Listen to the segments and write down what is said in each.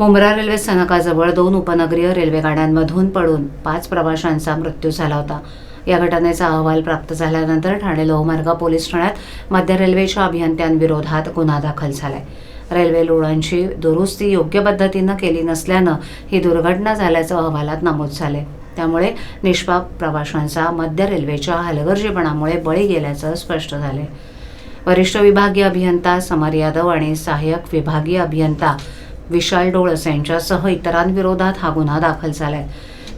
Mumbra railway स्थानकाजवळ दोन उपनगरीय रेल्वे गाड्यांमधून पडून पाच प्रवाशांचा मृत्यू झाला होता. या घटनेचा अहवाल प्राप्त झाल्यानंतर ठाणे लोहमार्ग पोलीस ठाण्यात मध्य रेल्वेच्या अभियंत्यांविरोधात गुन्हा दाखल झालाय. रेल्वे रुळांची दुरुस्ती योग्य पद्धतीनं केली नसल्यानं ही दुर्घटना झाल्याचं अहवालात नमूद झाले त्यामुळे निष्पाप प्रवाशांचा मध्य रेल्वेच्या हलगर्जीपणामुळे बळी गेल्याचं स्पष्ट झाले वरिष्ठ विभागीय अभियंता समर यादव आणि सहाय्यक विभागीय अभियंता विशाल डोळस यांच्यासह इतरांविरोधात हा गुन्हा दाखल झालाय.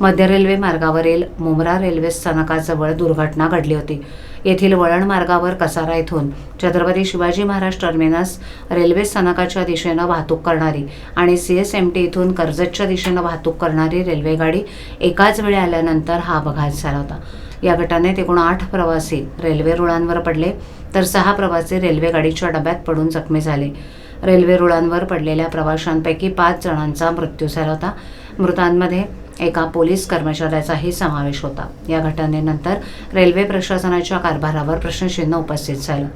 मध्य रेल्वे मार्गावरील मुमरा रेल्वे स्थानकाजवळ दुर्घटना घडली होती. येथील वळण मार्गावर कसारा येथून छत्रपती शिवाजी महाराज टर्मिनस रेल्वे स्थानकाच्या दिशेनं वाहतूक करणारी आणि सी एस एम टी इथून कर्जतच्या दिशेनं वाहतूक करणारी रेल्वेगाडी एकाच वेळी आल्यानंतर हा अपघात झाला होता. या घटनेत एकूण आठ प्रवासी रेल्वे रुळांवर पडले तर सहा प्रवासी रेल्वेगाडीच्या डब्यात पडून जखमी झाले. रेल्वे रुळांवर पडलेल्या प्रवाशांपैकी पाच जणांचा मृत्यू झाला होता. मृतांमध्ये एका पोलीस कर्मचाऱ्याचाही समावेश होता. या घटनेनंतर रेल्वे प्रशासनाच्या कारभारावर प्रश्नचिन्ह उपस्थित झालं.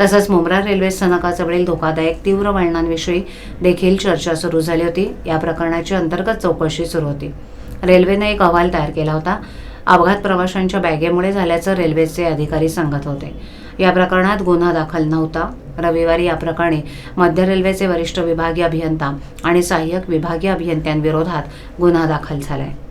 तसंच मुंब्रा रेल्वे स्थानकाजवळील धोकादायक तीव्र वळणांविषयी देखील चर्चा सुरू झाली होती. या प्रकरणाची अंतर्गत चौकशी सुरू होती. रेल्वेने एक अहवाल तयार केला होता. अपघात प्रवाशांच्या बॅगेमुळे झाल्याचं रेल्वेचे अधिकारी सांगत होते. या प्रकरणात गुन्हा दाखल नव्हता. रविवारी या प्रकरणी मध्य रेल्वेचे वरिष्ठ विभागीय अभियंता आणि सहाय्यक विभागीय अभियंत्यांविरोधात गुन्हा दाखल झाला आहे